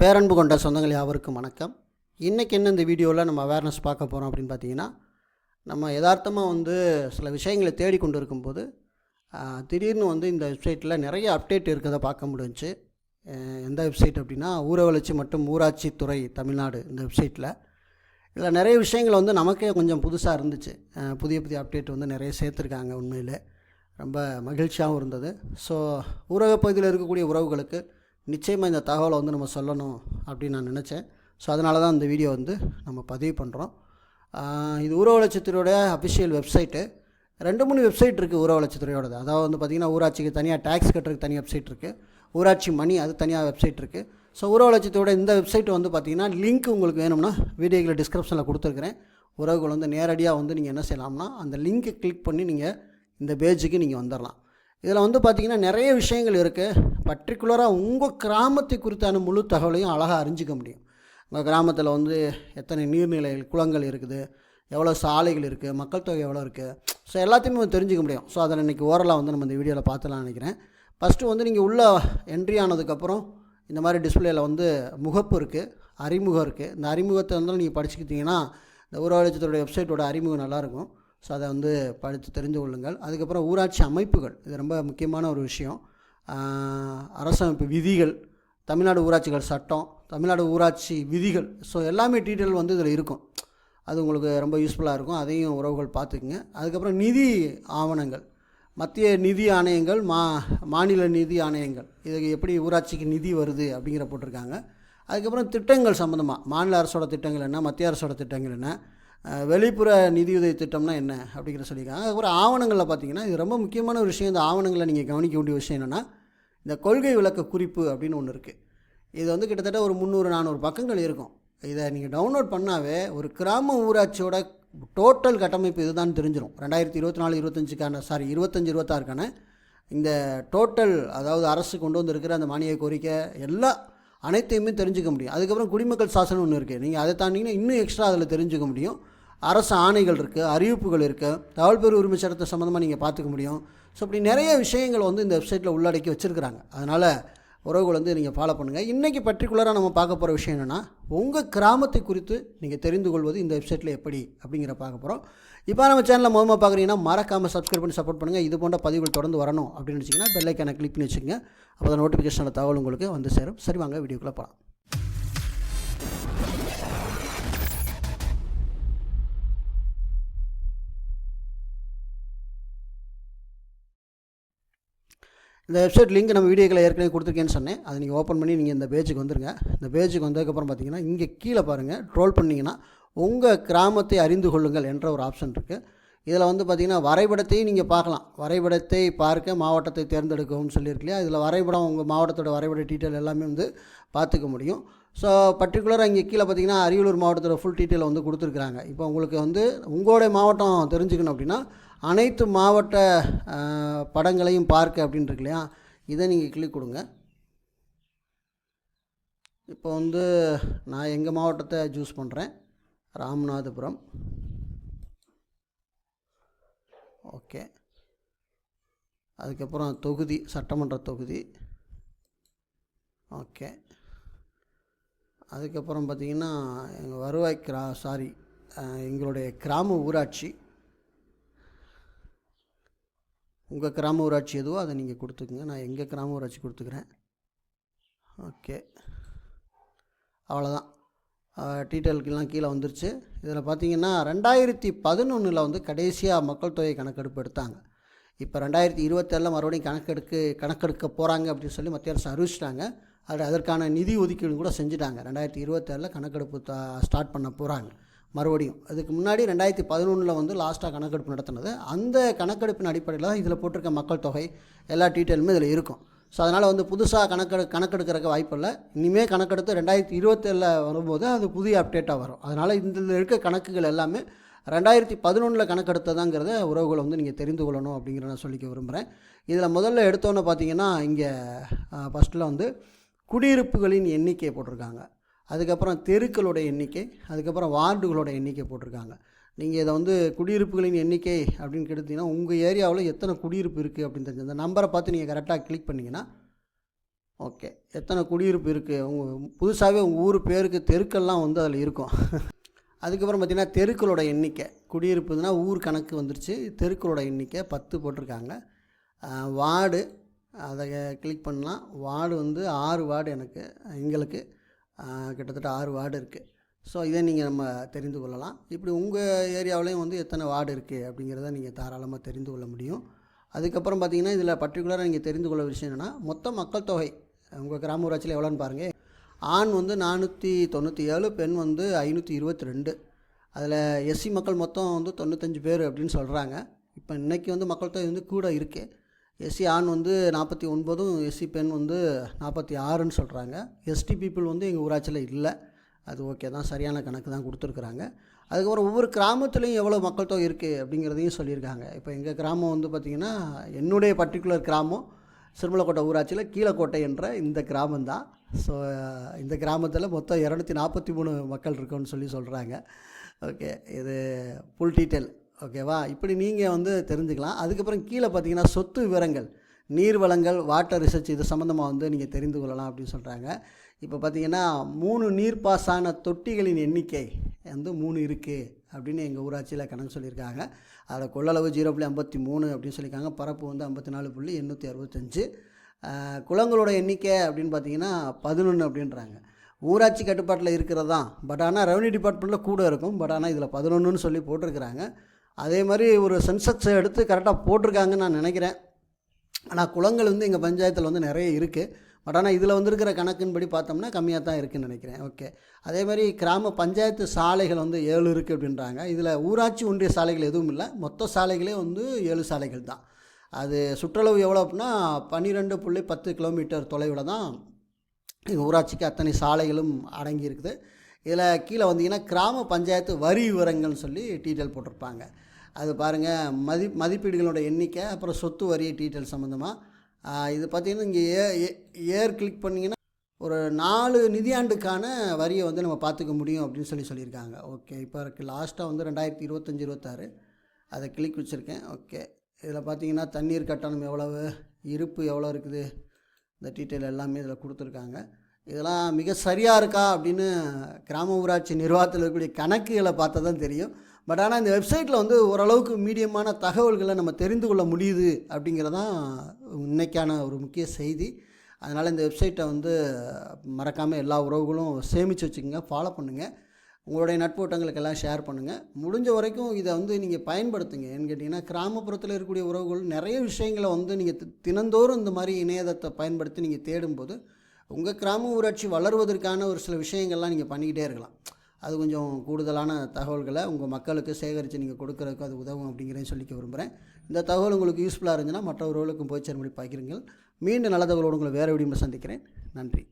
பேரன்பு கொண்ட சொந்தங்கள் யாவருக்கும் வணக்கம். இன்றைக்கி என்ன இந்த வீடியோவில் நம்ம அவேர்னஸ் பார்க்க போகிறோம் அப்படின்னு பார்த்தீங்கன்னா நம்ம யதார்த்தமாக வந்து சில விஷயங்களை தேடி கொண்டு இருக்கும்போது திடீர்னு வந்து இந்த வெப்சைட்டில் நிறைய அப்டேட் இருக்கிறத பார்க்க முடிஞ்சுச்சு. எந்த வெப்சைட் அப்படின்னா ஊர வளர்ச்சி மற்றும் ஊராட்சித்துறை தமிழ்நாடு இந்த வெப்சைட்டில் இதில் நிறைய விஷயங்கள் வந்து நமக்கே கொஞ்சம் புதுசாக இருந்துச்சு. புதிய புதிய அப்டேட் வந்து நிறைய சேர்த்துருக்காங்க உண்மையில். ரொம்ப மகிழ்ச்சியாகவும் இருந்தது. ஸோ ஊரக பகுதியில் இருக்கக்கூடிய உறவுகளுக்கு நிச்சயமாக இந்த தகவலை வந்து நம்ம சொல்லணும் அப்படின்னு நான் நினச்சேன். ஸோ அதனால தான் இந்த வீடியோ வந்து நம்ம பதிவு பண்ணுறோம் இது ஊரக வளர்ச்சித்துறையோட அஃபிஷியல் வெப்சைட்டு ரெண்டு மூணு வெப்சைட் இருக்குது ஊரக வளர்ச்சித்துறையோடது அதாவது வந்து பார்த்திங்கன்னா ஊராட்சிக்கு தனியாக டேக்ஸ் கட்டுறதுக்கு தனி வெப்சைட் இருக்குது ஊராட்சி மணி அது தனியாக வெப்சைட் இருக்குது ஸோ ஊரக இந்த வெப்சைட் வந்து பார்த்திங்கன்னா லிங்க் உங்களுக்கு வேணும்னா வீடியோக்கில் டிஸ்கிரிப்ஷனில் கொடுத்துருக்குறேன். உறவுகள் வந்து நேரடியாக வந்து நீங்கள் என்ன செய்யலாம்னா அந்த லிங்க்கை கிளிக் பண்ணி நீங்கள் இந்த பேஜுக்கு நீங்கள் வந்துடலாம் இதில் வந்து பார்த்திங்கன்னா நிறைய விஷயங்கள் இருக்குது பர்டிகுலராக உங்கள் கிராமத்தை குறித்தான முழு தகவலையும் அழகாக அறிஞ்சிக்க முடியும். உங்கள் கிராமத்தில் வந்து எத்தனை நீர்நிலைகள் குளங்கள் இருக்குது எவ்வளோ சாலைகள் இருக்குது மக்கள் தொகை எவ்வளோ இருக்குது ஸோ எல்லாத்தையுமே தெரிஞ்சுக்க முடியும். ஸோ அதில் இன்றைக்கி ஓரலாக வந்து நம்ம இந்த வீடியோவில் பார்த்துலாம்னு நினைக்கிறேன். ஃபஸ்ட்டு வந்து நீங்கள் உள்ளே என்ட்ரி ஆனதுக்கப்புறம் இந்த மாதிரி டிஸ்பிளேயில் வந்து முகப்பு இருக்குது அறிமுகம் இருக்குது இந்த அறிமுகத்தை வந்து நீங்கள் படிச்சுக்கிட்டிங்கன்னா இந்த ஊராட்சித்துறையோட வெப்சைட்டோட அறிமுகம் நல்லாயிருக்கும் ஸோ அதை வந்து படித்து தெரிந்து கொள்ளுங்கள். அதுக்கப்புறம் ஊராட்சி அமைப்புகள் இது ரொம்ப முக்கியமான ஒரு விஷயம். அரசமைப்பு விதிகள் தமிழ்நாடு ஊராட்சிகள் சட்டம் தமிழ்நாடு ஊராட்சி விதிகள். ஸோ எல்லாமே டீட்டெயில் வந்து இதில் இருக்கும். அது உங்களுக்கு ரொம்ப யூஸ்ஃபுல்லாக இருக்கும். அதையும் உறவுகள் பார்த்துக்குங்க. அதுக்கப்புறம் நிதி ஆவணங்கள். மத்திய நிதி ஆணையங்கள் மா மாநில நிதி ஆணையங்கள். இதுக்கு எப்படி ஊராட்சிக்கு நிதி வருது அப்படிங்கிற போட்டிருக்காங்க. அதுக்கப்புறம் திட்டங்கள் சம்மந்தமாக மாநில அரசோட திட்டங்கள் என்ன மத்திய அரசோட திட்டங்கள் என்ன வெளிப்புற நிதியுதவி திட்டம்னா என்ன அப்படிங்கிற சொல்லியிருக்காங்க. அதுக்கப்புறம் ஆவணங்களில் பார்த்தீங்கன்னா இது ரொம்ப முக்கியமான ஒரு விஷயம். இந்த ஆவணங்களை நீங்கள் கவனிக்க வேண்டிய விஷயம் என்னென்னா இந்த கொள்கை விளக்க குறிப்பு அப்படின்னு ஒன்று இருக்குது இது வந்து கிட்டத்தட்ட ஒரு முந்நூறு நானூறு பக்கங்கள் இருக்கும். இதை நீங்கள் டவுன்லோட் பண்ணாவே ஒரு கிராம ஊராட்சியோட டோட்டல் கட்டமைப்பு இதுதான் தெரிஞ்சிடும் ரெண்டாயிரத்தி இருபத்தி நாலு இருபத்தஞ்சுக்கான சாரி இருபத்தஞ்சி இருபத்தாறுக்கான இந்த டோட்டல் அதாவது அரசு கொண்டு வந்திருக்கிற அந்த மானிய கோரிக்கை எல்லா அனைத்தையுமே தெரிஞ்சுக்க முடியும். அதுக்கப்புறம் குடிமக்கள் சாசனம் ஒன்று இருக்குது நீங்கள் அதை தாண்டிங்கன்னா இன்னும் எக்ஸ்ட்ரா அதில் தெரிஞ்சுக்க முடியும். அரசு ஆணைகள் இருக்குது அறிவிப்புகள் இருக்குது தகவல் பெரு உரிமை சட்டத்தை சம்மந்தமாக நீங்கள் பார்த்துக்க முடியும். ஸோ இப்படி நிறைய விஷயங்கள் வந்து இந்த வெப்சைட்டில் உள்ளடக்கி வச்சுருக்கிறாங்க. அதனால் உறவுகள் வந்து நீங்கள் ஃபாலோ பண்ணுங்கள் இன்றைக்கி பர்டிகுலராக நம்ம பார்க்க போகிற விஷயம் என்னென்னா உங்கள் கிராமத்தை குறித்து நீங்கள் தெரிந்து கொள்வது இந்த வெப்சைட்டில் எப்படி அப்படிங்கிற பார்க்க போகிறோம் இப்போ நம்ம சேனலில் முதல்ல பார்க்குறீங்கன்னா மறக்காமல் சப்ஸ்கிரைப் பண்ணி சப்போர்ட் பண்ணுங்கள் இது போன்ற பதிவுகள் தொடர்ந்து வரணும் அப்படின்னு வச்சிங்கன்னா பெல்லைக்கான கிளிக் பண்ணி வச்சுக்கோங்க. அப்போ தான் நோட்டிஃபிகேஷனில் தகவல் உங்களுக்கு வந்து சேரும். சரி வாங்க வீடியோக்குள்ளே போகலாம் இந்த வெப்சைட் லிங்க் நம்ம வீடியோக்களை ஏற்கனவே கொடுத்துருக்கேன்னு சொன்னேன். அதை நீங்கள் ஓப்பன் பண்ணி நீங்கள் இந்த பேஜுக்கு வந்துருங்க. இந்த பேஜுக்கு வந்ததுக்கப்புறம் பார்த்தீங்கன்னா இங்கே கீழே பாருங்கள் ட்ரோல் பண்ணிங்கன்னா உங்கள் கிராமத்தை அறிந்து கொள்ளுங்கள் என்ற ஒரு ஆப்ஷன் இருக்குது இதில் வந்து பார்த்திங்கன்னா வரைபடத்தையும் நீங்கள் பார்க்கலாம். வரைபடத்தை பார்க்க மாவட்டத்தை தேர்ந்தெடுக்கவும் சொல்லியிருக்கலையா இதில் வரைபடம் உங்கள் மாவட்டத்தோட வரைபட டீட்டெயில் எல்லாமே வந்து பார்த்துக்க முடியும். ஸோ பர்டிகுலராக இங்கே கீழே பார்த்தீங்கன்னா அரியலூர் மாவட்டத்தோட ஃபுல் டீட்டெயில் வந்து கொடுத்துருக்குறாங்க. இப்போ உங்களுக்கு வந்து உங்களுடைய மாவட்டம் தெரிஞ்சுக்கணும் அப்படின்னா அனைத்து மாவட்ட படங்களையும் பார்க்க அப்படின்னு இருக்கு இல்லையா? இதை நீங்கள் கிளிக் கொடுங்க. இப்போ வந்து நான் எங்கள் மாவட்டத்தை சூஸ் பண்ணுறேன் ராமநாதபுரம். ஓகே. அதுக்கப்புறம் தொகுதி சட்டமன்ற தொகுதி. ஓகே. அதுக்கப்புறம் பார்த்திங்கன்னா எங்கள் வருவாய் கிரா சாரி எங்களுடைய கிராம ஊராட்சி. உங்கள் கிராம ஊராட்சி எதுவோ அதை நீங்கள் கொடுத்துக்குங்க. நான் எங்கள் கிராம ஊராட்சி கொடுத்துக்கிறேன். ஓகே. அவ்வளோதான் டீட்டெயிலுக்கெல்லாம் கீழே வந்துருச்சு. இதில் பார்த்தீங்கன்னா ரெண்டாயிரத்தி பதினொன்றில் வந்து கடைசியாக மக்கள் தொகை கணக்கெடுப்பு எடுத்தாங்க இப்போ ரெண்டாயிரத்தி இருபத்தேழில் மறுபடியும் கணக்கெடுக்க கணக்கெடுக்க போகிறாங்க அப்படின்னு சொல்லி மத்திய அரசு அறிவிச்சிட்டாங்க. அது அதற்கான நிதி ஒதுக்கீடு கூட செஞ்சுட்டாங்க. ரெண்டாயிரத்தி இருபத்தேழில் கணக்கெடுப்பு ஸ்டார்ட் பண்ண போகிறாங்க மறுபடியும். அதுக்கு முன்னாடி ரெண்டாயிரத்தி பதினொன்றில் வந்து லாஸ்ட்டாக கணக்கெடுப்பு நடத்தினது. அந்த கணக்கெடுப்பின் அடிப்படையில் தான் இதில் போட்டிருக்க மக்கள் தொகை எல்லா டீட்டெயிலுமே இதில் இருக்கும். ஸோ அதனால் வந்து புதுசாக கணக்கெடு கணக்கெடுக்கிறக்க வாய்ப்பு இல்லை. இனிமேல் கணக்கெடுத்து ரெண்டாயிரத்தி இருபத்தேழில் வரும்போது அது புதிய அப்டேட்டாக வரும். அதனால் இந்த இருக்க கணக்குகள் எல்லாமே ரெண்டாயிரத்தி பதினொன்றில் கணக்கெடுத்ததாங்கிறத உறவுகளை வந்து நீங்கள் தெரிந்து கொள்ளணும் அப்படிங்கிற நான் சொல்லிக்க விரும்புகிறேன் இதில் முதல்ல எடுத்தோன்னே பார்த்தீங்கன்னா இங்கே ஃபஸ்ட்டில் வந்து குடியிருப்புகளின் எண்ணிக்கையை போட்டிருக்காங்க. அதுக்கப்புறம் தெருக்களோட எண்ணிக்கை அதுக்கப்புறம் வார்டுகளோட எண்ணிக்கை போட்டிருக்காங்க. நீங்கள் இதை வந்து குடியிருப்புகளின் எண்ணிக்கை அப்படின்னு கெடுத்தீங்கன்னா உங்கள் ஏரியாவில் எத்தனை குடியிருப்பு இருக்குது அப்படின்னு தெரிஞ்சு அந்த நம்பரை பார்த்து நீங்கள் கரெக்டாக கிளிக் பண்ணிங்கன்னா ஓகே. எத்தனை குடியிருப்பு இருக்குது உங்கள் புதுசாகவே உங்கள் ஊர் பேருக்கு தெருக்கள்லாம் வந்து அதில் இருக்கும். அதுக்கப்புறம் பார்த்திங்கன்னா தெருக்களோட எண்ணிக்கை. குடியிருப்புனா ஊர் கணக்கு வந்துருச்சு. தெருக்களோட எண்ணிக்கை பத்து போட்டிருக்காங்க. வார்டு அதை கிளிக் பண்ணலாம். வார்டு வந்து ஆறு வார்டு எனக்கு எங்களுக்கு. கிட்டத்தட்ட ஆறு வார்டு இருக்குது ஸோ இதை நீங்கள் நம்ம தெரிந்து கொள்ளலாம். இப்படி உங்கள் ஏரியாவிலையும் வந்து எத்தனை வார்டு இருக்குது அப்படிங்கிறத நீங்கள் தாராளமாக தெரிந்து கொள்ள முடியும். அதுக்கப்புறம் பார்த்தீங்கன்னா இதில் பர்டிகுலராக நீங்கள் தெரிந்து கொள்ள விஷயம் என்னென்னா மொத்த மக்கள் தொகை உங்கள் கிராம ஊராட்சியில் எவ்வளோன்னு பாருங்கள் ஆண் வந்து நானூற்றி தொண்ணூற்றி ஏழு பெண் வந்து ஐநூற்றி இருபத்தி ரெண்டு. அதில் எஸ்சி மக்கள் மொத்தம் வந்து தொண்ணூத்தஞ்சு பேர் அப்படின்னு சொல்கிறாங்க இப்போ இன்றைக்கி வந்து மக்கள் தொகை வந்து கூட இருக்குது எஸ்சி ஆண் வந்து நாற்பத்தி ஒன்பதும் எஸ்சி பெண் வந்து நாற்பத்தி ஆறுன்னு சொல்கிறாங்க எஸ்டி பீப்புள் வந்து எங்கள் ஊராட்சியில் இல்லை. அது ஓகே தான் சரியான கணக்கு தான் கொடுத்துருக்குறாங்க. அதுக்கப்புறம் ஒவ்வொரு கிராமத்துலேயும் எவ்வளோ மக்கள் தொகை இருக்குது அப்படிங்கிறதையும் சொல்லியிருக்காங்க. இப்போ எங்கள் கிராமம் வந்து பார்த்திங்கன்னா என்னுடைய பர்டிகுலர் கிராமம் சிறுமலக்கோட்டை ஊராட்சியில் கீழக்கோட்டை என்ற இந்த கிராமம் தான். ஸோ இந்த கிராமத்தில் மொத்தம் இரநூத்தி நாற்பத்தி மூணு மக்கள் இருக்குன்னு சொல்லி சொல்கிறாங்க ஓகே இது ஃபுல் டீட்டெயில் ஓகேவா? இப்படி நீங்கள் வந்து தெரிஞ்சுக்கலாம். அதுக்கப்புறம் கீழே பார்த்தீங்கன்னா சொத்து விவரங்கள் நீர் வளங்கள் வாட்டர் ரிசர்ச் இது சம்மந்தமாக வந்து நீங்கள் தெரிந்து கொள்ளலாம் அப்படின்னு சொல்கிறாங்க இப்போ பார்த்தீங்கன்னா மூணு நீர்ப்பாசான தொட்டிகளின் எண்ணிக்கை வந்து மூணு இருக்குது அப்படின்னு எங்கள் ஊராட்சியில் கணக்கு சொல்லியிருக்காங்க. அதில் கொள்ளளவு ஜீரோ புள்ளி ஐம்பத்தி மூணு அப்படின்னு சொல்லியிருக்காங்க. பரப்பு வந்து ஐம்பத்தி நாலு புள்ளி எண்ணூற்றி அறுபத்தஞ்சு. குளங்களோட எண்ணிக்கை அப்படின்னு பார்த்தீங்கன்னா பதினொன்று அப்படின்றாங்க. ஊராட்சி கட்டுப்பாட்டில் இருக்கிறது தான். பட் ஆனால் ரெவன்யூ டிபார்ட்மெண்ட்டில் கூட இருக்கும். பட் ஆனால் இதில் பதினொன்றுன்னு சொல்லி போட்டிருக்கிறாங்க. அதே மாதிரி ஒரு சென்செக்ஸை எடுத்து கரெக்டாக போட்டிருக்காங்கன்னு நான் நினைக்கிறேன். ஆனால் குளங்கள் வந்து எங்கள் பஞ்சாயத்தில் வந்து நிறைய இருக்குது பட் ஆனால் இதில் வந்திருக்கிற கணக்கின்படி பார்த்தோம்னா கம்மியாக தான் இருக்குதுன்னு நினைக்கிறேன். ஓகே. அதே மாதிரி கிராம பஞ்சாயத்து சாலைகள் வந்து ஏழு இருக்குது அப்படின்றாங்க. இதில் ஊராட்சி ஒன்றிய சாலைகள் எதுவும் இல்லை. மொத்த சாலைகளே வந்து ஏழு சாலைகள் தான். அது சுற்றளவு எவ்வளோ அப்படின்னா பன்னிரெண்டு புள்ளி பத்து கிலோமீட்டர் தொலைவில் தான் எங்கள் ஊராட்சிக்கு அத்தனை சாலைகளும் அடங்கி இருக்குது. இதில் கீழே வந்தீங்கன்னா கிராம பஞ்சாயத்து வரி விவரங்கள்னு சொல்லி டீட்டெயில் போட்டிருப்பாங்க. அது பாருங்கள் மதி மதிப்பீடுகளோட எண்ணிக்கை அப்புறம் சொத்து வரி டீட்டெயில் சம்மந்தமாக இது பார்த்திங்கன்னா இங்கே ஏ ஏ- ஏர் கிளிக் பண்ணிங்கன்னா ஒரு நாலு நிதியாண்டுக்கான வரியை வந்து நம்ம பார்த்துக்க முடியும் அப்படின்னு சொல்லி சொல்லியிருக்காங்க. ஓகே இப்போ இருக்குது லாஸ்ட்டாக வந்து ரெண்டாயிரத்தி இருபத்தஞ்சி இருபத்தாறு. அதை கிளிக் வச்சுருக்கேன். ஓகே இதில் பார்த்தீங்கன்னா தண்ணீர் கட்டணம் எவ்வளவு இருப்பு எவ்வளோ இருக்குது இந்த டீட்டெயில் எல்லாமே இதில் கொடுத்துருக்காங்க. இதெல்லாம் மிக சரியாக இருக்கா அப்படின்னு கிராம ஊராட்சி நிர்வாகத்தில் இருக்கக்கூடிய கணக்குகளை பார்த்தா தான் தெரியும். பட் ஆனால் இந்த வெப்சைட்டில் வந்து ஓரளவுக்கு மீடியமான தகவல்களை நம்ம தெரிந்து கொள்ள முடியுது அப்படிங்கிறதான் இன்னைக்கான ஒரு முக்கிய செய்தி. அதனால் இந்த வெப்சைட்டை வந்து மறக்காமல் எல்லா உறவுகளும் சேமித்து வச்சுக்கோங்க ஃபாலோ பண்ணுங்கள் உங்களுடைய நட்போட்டங்களுக்கு எல்லாம் ஷேர் பண்ணுங்கள் முடிஞ்ச வரைக்கும் இதை வந்து நீங்கள் பயன்படுத்துங்க. ஏன்னு கேட்டிங்கன்னா கிராமப்புறத்தில் இருக்கக்கூடிய உறவுகள் நிறைய விஷயங்களை வந்து நீங்கள் தினந்தோறும் இந்த மாதிரி இணையதத்தை பயன்படுத்தி நீங்கள் தேடும்போது உங்கள் கிராம ஊராட்சி வளருவதற்கான ஒரு சில விஷயங்கள்லாம் நீங்கள் பண்ணிக்கிட்டே இருக்கலாம். அது கொஞ்சம் கூடுதலான தகவல்களை உங்கள் மக்களுக்கு சேகரித்து நீங்கள் கொடுக்குறதுக்கு அது உதவும் அப்படிங்கிறதையும் சொல்லிக்க விரும்புகிறேன் இந்த தகவல் உங்களுக்கு யூஸ்ஃபுல்லாக இருந்துச்சுன்னா மற்றவர்களுக்கும் போய் சேரும்படி பார்க்குறீங்க மீண்டும் நல்ல தகவலோடு உங்களை வேறு வீடியோவில் சந்திக்கிறேன். நன்றி.